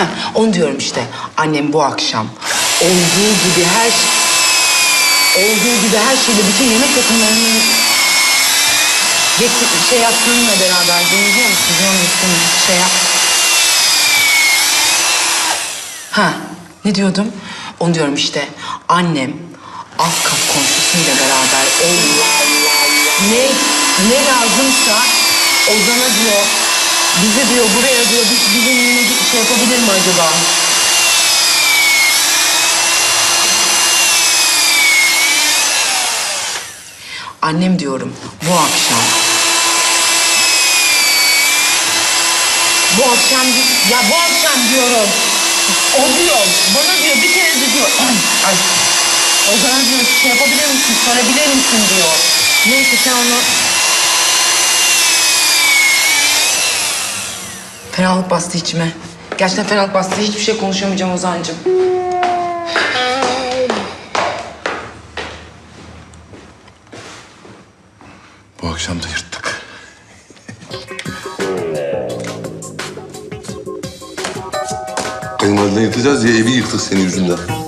Ha, onu diyorum işte. Annem bu akşam olduğu gibi her olduğu gibi her şeyle bütün yemek takımlarını getir, şey yaptığınla beraber deneyeceğim misin? Biliyor musun? Şey yap. Ha, ne diyordum? Onu diyorum işte. Annem alt komşusuyla beraber ne ne lazımsa Ozan'a diyor bizi diyor buraya diyor yine mi acaba? Annem diyorum bu akşam bu akşam ya bu akşam diyorum o diyor bana diyor bir kere diyor ay Ozan'a diyor şey yapabilir misin sorabilir misin diyor. Neyse sen onu Fenalık bastı içime. Gerçekten fenalık bastı. Hiçbir şey konuşamayacağım Ozan'cığım. Bu akşam da yırttık. Kayınvaliden yırtacağız diye evi yıktık senin yüzünden.